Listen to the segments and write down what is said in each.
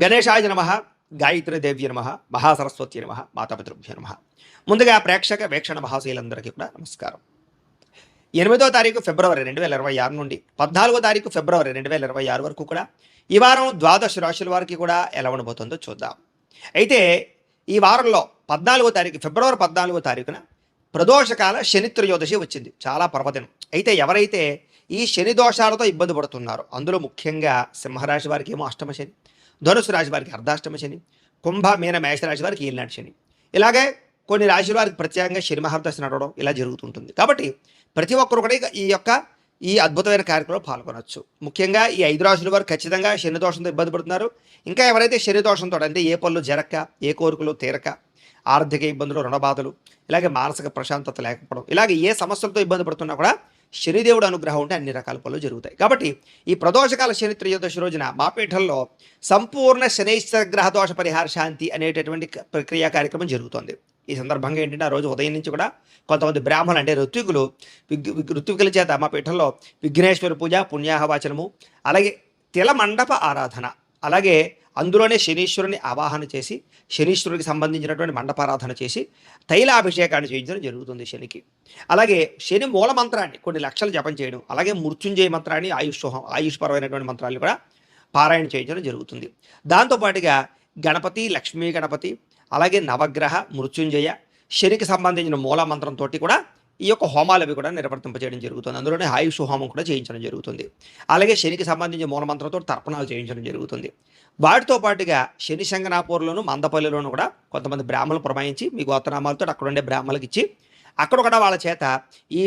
గణేశాయ నమ గాయత్రిదేవ్య నమ మహాసరస్వతి నమ మాతాపితృభ్య నమ. ముందుగా ప్రేక్షక వీక్షణ మహాశీలందరికీ కూడా నమస్కారం. ఎనిమిదో తారీఖు ఫిబ్రవరి రెండు వేల ఇరవై ఆరు నుండి పద్నాలుగో తారీఖు ఫిబ్రవరి రెండు వేల ఇరవై ఆరు వరకు కూడా ఈ వారం ద్వాదశ రాశుల వారికి కూడా ఎలా ఉండబోతుందో చూద్దాం. అయితే ఈ వారంలో పద్నాలుగో తారీఖు ఫిబ్రవరి పద్నాలుగో తారీఖున ప్రదోషకాల శని త్రయోదశి వచ్చింది చాలా పర్వదినం. అయితే ఎవరైతే ఈ శని దోషాలతో ఇబ్బంది పడుతున్నారో అందులో ముఖ్యంగా సింహరాశి వారికి ఏమో అష్టమ శని ధనుసు రాశి వారికి అర్ధాష్టమ శని కుంభ మీన మేషరాశి వారికి ఈనాటి శని. ఇలాగే కొన్ని రాశుల వారికి ప్రత్యేకంగా శని మహర్దశ నడవడం ఇలా జరుగుతుంటుంది. కాబట్టి ప్రతి ఒక్కరు కూడా ఈ యొక్క ఈ అద్భుతమైన కార్యక్రమంలో పాల్గొనవచ్చు ముఖ్యంగా ఈ ఐదు రాశుల వారు ఖచ్చితంగా శని దోషంతో ఇబ్బంది పడుతున్నారు. ఇంకా ఎవరైతే శని దోషంతో అంటే ఏ పనులు జరక్క ఏ కోరికలు తీరక ఆర్థిక ఇబ్బందులు రుణబాధలు ఇలాగే మానసిక ప్రశాంతత లేకపోవడం ఇలాగే ఏ సమస్యలతో ఇబ్బంది పడుతున్నా కూడా శనిదేవుడు అనుగ్రహం ఉంటే అన్ని రకాల పనులు జరుగుతాయి. కాబట్టి ఈ ప్రదోషకాల శని త్రయోదశి రోజున మాపీఠంలో సంపూర్ణ శనైశ్వర గ్రహ దోష పరిహార శాంతి అనేటటువంటి ప్రక్రియ కార్యక్రమం జరుగుతోంది. ఈ సందర్భంగా ఏంటంటే ఆ రోజు ఉదయం నుంచి కూడా కొంతమంది బ్రాహ్మణులు అంటే ఋత్వికులు విగ్ ఋత్వికుల చేత మా పీఠంలో విఘ్నేశ్వర పూజ పుణ్యాహవాచనము అలాగే తిల మండప ఆరాధన. అలాగే అందులోనే శనీశ్వరుని ఆవాహన చేసి శనీశ్వరుడికి సంబంధించినటువంటి మండపారాధన చేసి తైలాభిషేకాన్ని చేయించడం జరుగుతుంది శనికి. అలాగే శని మూల మంత్రాన్ని కొన్ని లక్షలు జపం చేయడం అలాగే మృత్యుంజయ మంత్రాన్ని ఆయుష్ ఆయుష్పరమైనటువంటి మంత్రాలు కూడా పారాయణ చేయించడం జరుగుతుంది. దాంతోపాటుగా గణపతి లక్ష్మీ గణపతి అలాగే నవగ్రహ మృత్యుంజయ శనికి సంబంధించిన మూల మంత్రంతో కూడా ఈ యొక్క హోమాలు అవి కూడా నిర్వర్తింపజేయడం జరుగుతుంది. అందులోనే ఆయుష్ హోమం కూడా చేయించడం జరుగుతుంది. అలాగే శనికి సంబంధించిన మూలమంత్రంతో తర్పణాలు చేయించడం జరుగుతుంది. వాటితో పాటుగా శని శంగనాపూర్లోను మందపల్లిలోను కూడా కొంతమంది బ్రాహ్మణులు పురమాయించి మీ గోత్రనామాలతో అక్కడ ఉండే బ్రాహ్మణులకు ఇచ్చి అక్కడ కూడా వాళ్ళ చేత ఈ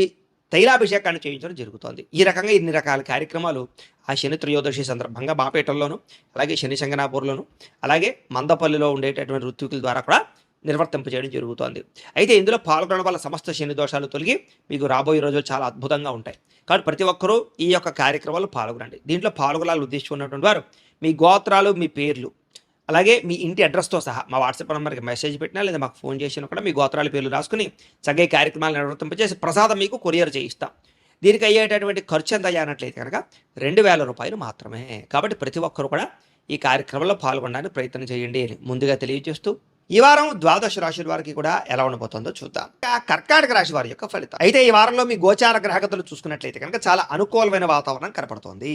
తైలాభిషేకాన్ని చేయించడం జరుగుతోంది. ఈ రకంగా ఇన్ని రకాల కార్యక్రమాలు ఆ శని త్రయోదశి సందర్భంగా బాపేటల్లోను అలాగే శని శంగనాపూర్లోను అలాగే మందపల్లిలో ఉండేటటువంటి ఋత్వికుల ద్వారా కూడా నిర్వర్తింపజేయడం జరుగుతోంది. అయితే ఇందులో పాల్గొనడం వల్ల సమస్త శని దోషాలు తొలగి మీకు రాబోయే రోజులు చాలా అద్భుతంగా ఉంటాయి. కాబట్టి ప్రతి ఒక్కరూ ఈ యొక్క కార్యక్రమాలు పాల్గొనండి. దీంట్లో పాల్గొనాలని ఉద్దేశించుకున్నటువంటి వారు మీ గోత్రాలు మీ పేర్లు అలాగే మీ ఇంటి అడ్రస్తో సహా మా వాట్సాప్ నెంబర్కి మెసేజ్ పెట్టినా లేదా మాకు ఫోన్ చేసినా కూడా మీ గోత్రాల పేర్లు రాసుకుని చక్కగా కార్యక్రమాలు నిర్వర్తింపజేసి ప్రసాదం మీకు కొరియర్ చేయిస్తాం. దీనికి అయ్యేటటువంటి ఖర్చు ఎంత అయ్యానట్లయితే కనుక రెండు వేల రూపాయలు మాత్రమే. కాబట్టి ప్రతి ఒక్కరు కూడా ఈ కార్యక్రమంలో పాల్గొనడానికి ప్రయత్నం చేయండి అని ముందుగా తెలియజేస్తూ ఈ వారం ద్వాదశ రాశుల వారికి కూడా ఎలా ఉండబోతుందో చూద్దాం. కర్కాటక రాశి వారి యొక్క ఫలితం. అయితే ఈ వారంలో మీ గోచార గ్రహగతులు చూసుకున్నట్లయితే కనుక చాలా అనుకూలమైన వాతావరణం కనపడుతోంది.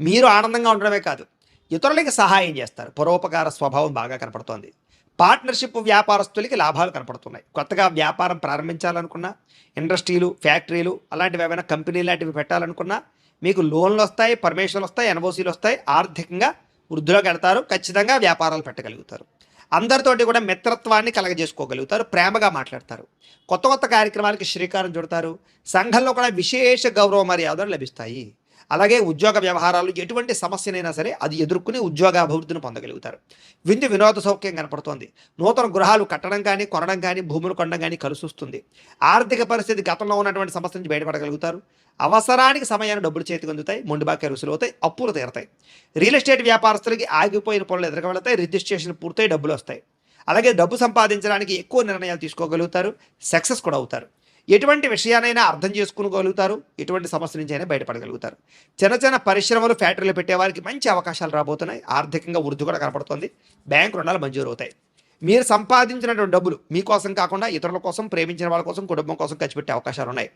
మీరు ఆనందంగా ఉండడమే కాదు ఇతరులకి సహాయం చేస్తారు. పరోపకార స్వభావం బాగా కనపడుతోంది. పార్ట్నర్షిప్ వ్యాపారస్తులకి లాభాలు కనపడుతున్నాయి. కొత్తగా వ్యాపారం ప్రారంభించాలనుకున్నా ఇండస్ట్రీలు ఫ్యాక్టరీలు అలాంటివి ఏమైనా కంపెనీ లాంటివి పెట్టాలనుకున్నా మీకు లోన్లు వస్తాయి పర్మిషన్లు వస్తాయి ఎన్ఓసీలు వస్తాయి ఆర్థికంగా వృద్ధిలోకి వెళ్తారు ఖచ్చితంగా వ్యాపారాలు పెట్టగలుగుతారు. అందరితోటి కూడా మిత్రత్వాన్ని కలగజేసుకోగలుగుతారు ప్రేమగా మాట్లాడతారు. కొత్త కొత్త కార్యక్రమాలకి శ్రీకారం చుడతారు. సంఘంలో కూడా విశేష గౌరవ మర్యాదలు లభిస్తాయి. అలాగే ఉద్యోగ వ్యవహారాలు ఎటువంటి సమస్యనైనా సరే అది ఎదుర్కొని ఉద్యోగ అభివృద్ధిని పొందగలుగుతారు. విందు వినోద సౌఖ్యం కనపడుతోంది. నూతన గృహాలు కట్టడం కానీ కొనడం కానీ భూములు కొనడం కానీ కలిసి ఆర్థిక పరిస్థితి గతంలో ఉన్నటువంటి సమస్య నుంచి బయటపడగలుగుతారు. అవసరానికి సమయాన్ని డబ్బులు చేతికి అందుతాయి మొండిబాకే రుసులు అవుతాయి అప్పులు తీరతాయి. రియల్ ఎస్టేట్ వ్యాపారస్తులకి ఆగిపోయిన పనులు ఎదురగలుగుతాయి రిజిస్ట్రేషన్ పూర్తయి డబ్బులు వస్తాయి. అలాగే డబ్బు సంపాదించడానికి ఎక్కువ నిర్ణయాలు తీసుకోగలుగుతారు సక్సెస్ కూడా అవుతారు. ఎటువంటి విషయానైనా అర్థం చేసుకోగలుగుతారు ఎటువంటి సమస్య నుంచి అయినా బయటపడగలుగుతారు. చిన్న చిన్న పరిశ్రమలు ఫ్యాక్టరీలు పెట్టేవారికి మంచి అవకాశాలు రాబోతున్నాయి. ఆర్థికంగా వృద్ధి కూడా కనపడుతుంది. బ్యాంక్ రుణాలు మంజూరు అవుతాయి మీరు సంపాదించినటువంటి డబ్బులు మీకోసం కాకుండా ఇతరుల కోసం ప్రేమించిన వాళ్ళ కోసం కుటుంబం కోసం ఖర్చు పెట్టే అవకాశాలు ఉన్నాయి.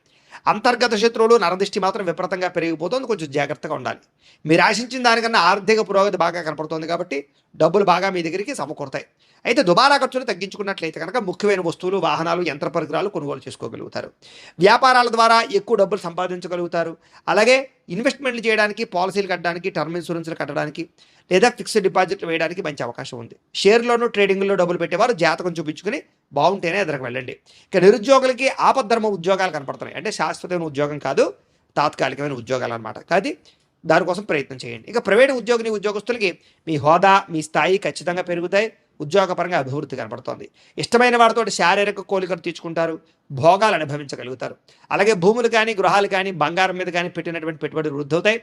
అంతర్గత శత్రువులు నరదృష్టి మాత్రం విపరీతంగా పెరిగిపోతుంది కొంచెం జాగ్రత్తగా ఉండాలి. మీరు ఆశించిన దానికన్నా ఆర్థిక పురోగతి బాగా కనపడుతుంది కాబట్టి డబ్బులు బాగా మీ దగ్గరికి సమకూరుతాయి. అయితే దుబారా ఖర్చులు తగ్గించుకున్నట్లయితే కనుక ముఖ్యమైన వస్తువులు వాహనాలు యంత్ర పరికరాలు కొనుగోలు చేసుకోగలుగుతారు. వ్యాపారాల ద్వారా ఎక్కువ డబ్బులు సంపాదించగలుగుతారు. అలాగే ఇన్వెస్ట్మెంట్లు చేయడానికి పాలసీలు కట్టడానికి టర్మ్ ఇన్సూరెన్స్లు కట్టడానికి లేదా ఫిక్స్డ్ డిపాజిట్లు వేయడానికి మంచి అవకాశం ఉంది. షేర్లోనూ ట్రేడింగ్లో డబ్బులు పెట్టేవారు జాతకం చూపించుకుని బాగుంటేనే ఎదురకు వెళ్ళండి. ఇక నిరుద్యోగులకి ఆపద్ధర్మ ఉద్యోగాలు కనపడుతున్నాయి. అంటే శాశ్వతమైన ఉద్యోగం కాదు తాత్కాలికమైన ఉద్యోగాలు అనమాట కాదు దానికోసం ప్రయత్నం చేయండి. ఇక ప్రైవేట్ ఉద్యోగిని ఉద్యోగస్తులకి మీ హోదా మీ స్థాయి ఖచ్చితంగా పెరుగుతాయి. ఉద్యోగపరంగా అభివృద్ధి కనపడుతోంది. ఇష్టమైన వారితో శారీరక కోలికలు తీర్చుకుంటారు భోగాలు అనుభవించగలుగుతారు. అలాగే భూములు కానీ గృహాలు కానీ బంగారం మీద కానీ పెట్టినటువంటి పెట్టుబడులు వృద్ధి అవుతాయి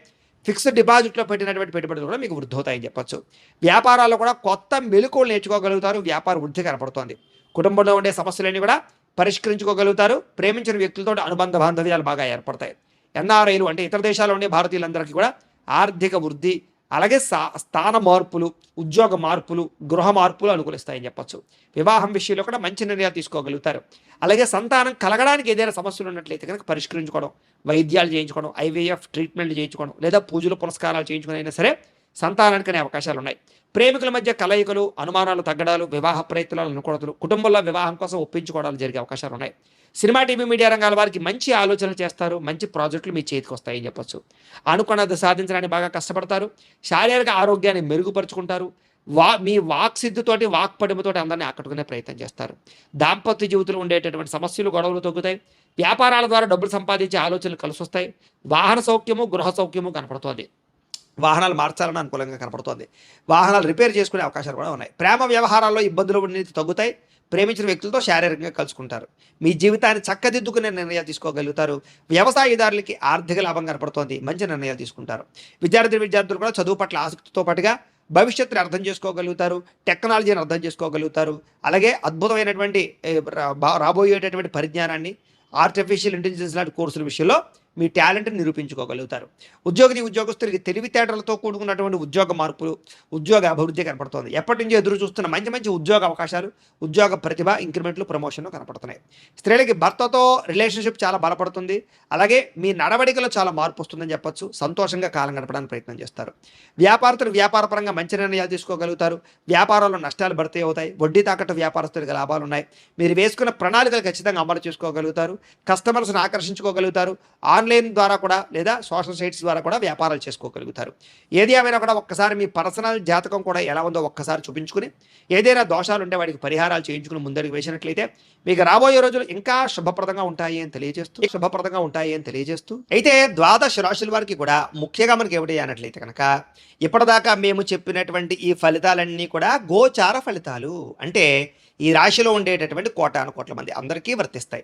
ఫిక్స్డ్ డిపాజిట్లో పెట్టినటువంటి పెట్టుబడులు కూడా మీకు వృద్ధవుతాయని చెప్పొచ్చు. వ్యాపారాల్లో కూడా కొత్త మెలకువలు నేర్చుకోగలుగుతారు వ్యాపార వృద్ధి కనపడుతోంది. కుటుంబంలో ఉండే సమస్యలన్నీ కూడా పరిష్కరించుకోగలుగుతారు ప్రేమించిన వ్యక్తులతో అనుబంధ బాంధవ్యాలు బాగా ఏర్పడతాయి. ఎన్ఆర్ఐలు అంటే ఇతర దేశాల్లో ఉండే భారతీయులందరికీ కూడా ఆర్థిక వృద్ధి అలాగే సా స్థాన మార్పులు ఉద్యోగ మార్పులు గృహ మార్పులు అనుకూలిస్తాయని చెప్పచ్చు. వివాహం విషయంలో కూడా మంచి నిర్ణయాలు తీసుకోగలుగుతారు. అలాగే సంతానం కలగడానికి ఏదైనా సమస్యలు ఉన్నట్లయితే కనుక పరిష్కరించుకోవడం వైద్యాలు చేయించుకోవడం ఐవీఎఫ్ ట్రీట్మెంట్లు చేయించుకోవడం లేదా పూజలు పురస్కారాలు చేయించుకుని అయినా సరే సంతానానికి అనే అవకాశాలు ఉన్నాయి. ప్రేమికుల మధ్య కలయికలు అనుమానాలు తగ్గడాలు వివాహ ప్రయత్నాలు అనుకూడతలు కుటుంబంలో వివాహం కోసం ఒప్పించుకోవడాలు జరిగే అవకాశాలు ఉన్నాయి. సినిమా టీవీ మీడియా రంగాల వారికి మంచి ఆలోచనలు చేస్తారు మంచి ప్రాజెక్టులు మీ చేతికి వస్తాయని చెప్పొచ్చు. అనుకున్నది సాధించడానికి బాగా కష్టపడతారు శారీరక ఆరోగ్యాన్ని మెరుగుపరుచుకుంటారు వా మీ వాక్ సిద్ధితోటి వాక్ పడిమతోటి అందరినీ ఆకట్టుకునే ప్రయత్నం చేస్తారు. దాంపత్య జీవితంలో ఉండేటటువంటి సమస్యలు గొడవలు తగ్గుతాయి వ్యాపారాల ద్వారా డబ్బులు సంపాదించే ఆలోచనలు కలిసి వస్తాయి వాహన సౌఖ్యము గృహ సౌఖ్యము కనపడుతుంది. వాహనాలు మార్చాలని అనుకూలంగా కనపడుతోంది. వాహనాలు రిపేర్ చేసుకునే అవకాశాలు కూడా ఉన్నాయి. ప్రేమ వ్యవహారాల్లో ఇబ్బందులు అనేది తగ్గుతాయి. ప్రేమించిన వ్యక్తులతో శారీరకంగా కలుసుకుంటారు. మీ జీవితాన్ని చక్కదిద్దుకునే నిర్ణయాలు తీసుకోగలుగుతారు. వ్యవసాయదారులకి ఆర్థిక లాభం కనపడుతోంది. మంచి నిర్ణయాలు తీసుకుంటారు. విద్యార్థి విద్యార్థులు కూడా చదువు పట్ల ఆసక్తితో పాటుగా భవిష్యత్తుని అర్థం చేసుకోగలుగుతారు. టెక్నాలజీని అర్థం చేసుకోగలుగుతారు. అలాగే అద్భుతమైనటువంటి రాబోయేటటువంటి పరిజ్ఞానాన్ని ఆర్టిఫిషియల్ ఇంటెలిజెన్స్ లాంటి కోర్సుల విషయంలో మీ టాలెంట్ని నిరూపించుకోగలుగుతారు. ఉద్యోగిని ఉద్యోగస్తులకి తెలివితేటలతో కూడుకున్నటువంటి ఉద్యోగ మార్పులు ఉద్యోగ అభివృద్ధి కనపడుతోంది. ఎప్పటి నుంచో ఎదురు చూస్తున్న మంచి మంచి ఉద్యోగ అవకాశాలు ఉద్యోగ ప్రతిభ ఇంక్రిమెంట్లు ప్రమోషన్లు కనపడుతున్నాయి. స్త్రీలకి భర్తతో రిలేషన్షిప్ చాలా బలపడుతుంది. అలాగే మీ నడవడికలో చాలా మార్పు వస్తుందని చెప్పొచ్చు. సంతోషంగా కాలం గడపడానికి ప్రయత్నం చేస్తారు. వ్యాపారస్తులు వ్యాపారపరంగా మంచి నిర్ణయాలు తీసుకోగలుగుతారు. వ్యాపారంలో నష్టాలు భర్తీ అవుతాయి. వడ్డీ తాకట్టు వ్యాపారస్తులకు లాభాలు ఉన్నాయి. మీరు వేసుకున్న ప్రణాళికలు ఖచ్చితంగా అమలు చేసుకోగలుగుతారు. కస్టమర్స్ని ఆకర్షించుకోగలుగుతారు. ఆన్లైన్ ద్వారా కూడా లేదా సోషల్ సైట్స్ ద్వారా కూడా వ్యాపారాలు చేసుకోగలుగుతారు. ఏది ఏమైనా కూడా ఒక్కసారి మీ పర్సనల్ జాతకం కూడా ఎలా ఉందో ఒక్కసారి చూపించుకుని ఏదైనా దోషాలు ఉంటే వాటికి పరిహారాలు చేయించుకుని ముందరికి వేసినట్లయితే మీకు రాబోయే రోజులు ఇంకా శుభప్రదంగా ఉంటాయి అని తెలియజేస్తూ శుభప్రదంగా ఉంటాయి అని తెలియజేస్తూ అయితే ద్వాదశ రాశుల వారికి కూడా ముఖ్యంగా మనకి ఏమిటి అన్నట్లయితే కనుక ఇప్పటిదాకా మేము చెప్పినటువంటి ఈ ఫలితాలన్నీ కూడా గోచార ఫలితాలు. అంటే ఈ రాశిలో ఉండేటటువంటి కోటాను కోట్ల మంది అందరికీ వర్తిస్తాయి.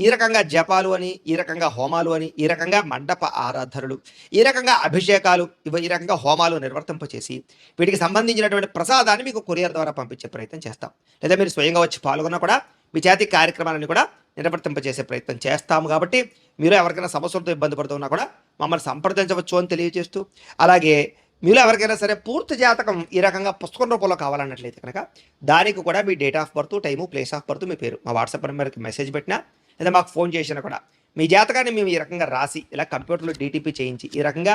ఈ రకంగా జపాలు అని ఈ రకంగా హోమాలు అని ఈ రకంగా మండప ఆరాధనలు ఈ రకంగా అభిషేకాలు ఇవి ఈ రకంగా హోమాలు నిర్వర్తింపచేసి వీటికి సంబంధించినటువంటి ప్రసాదాన్ని మీకు కొరియర్ ద్వారా పంపించే ప్రయత్నం చేస్తాం. లేదా మీరు స్వయంగా వచ్చి పాల్గొన్నా కూడా మీ జాతి కార్యక్రమాలను కూడా నిర్వర్తింపజేసే ప్రయత్నం చేస్తాము కాబట్టి మీరు ఎవరికైనా సమస్యలతో ఇబ్బంది పడుతున్నా కూడా మమ్మల్ని సంప్రదించవచ్చు అని తెలియజేస్తూ అలాగే మీరు ఎవరికైనా సరే పూర్తి జాతకం ఈ రకంగా పుస్తకం రూపంలో కావాలన్నట్లయితే కనుక దానికి కూడా మీ date of birth time place of birth మీ పేరు మా వాట్సాప్ నెంబర్కి మెసేజ్ పెట్టినా లేదా మాకు ఫోన్ చేసినా కూడా. మీ జాతకాన్ని మేము ఈ రకంగా రాసి ఇలా కంప్యూటర్లో డీటీపీ చేయించి ఈ రకంగా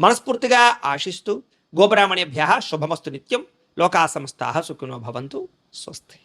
మనస్ఫూర్తిగా ఆశిస్తూ గోబ్రాహ్మణేభ్య శుభమస్తు నిత్యం లోకా సమస్తా సుఖినో భవంతు. స్వస్తి.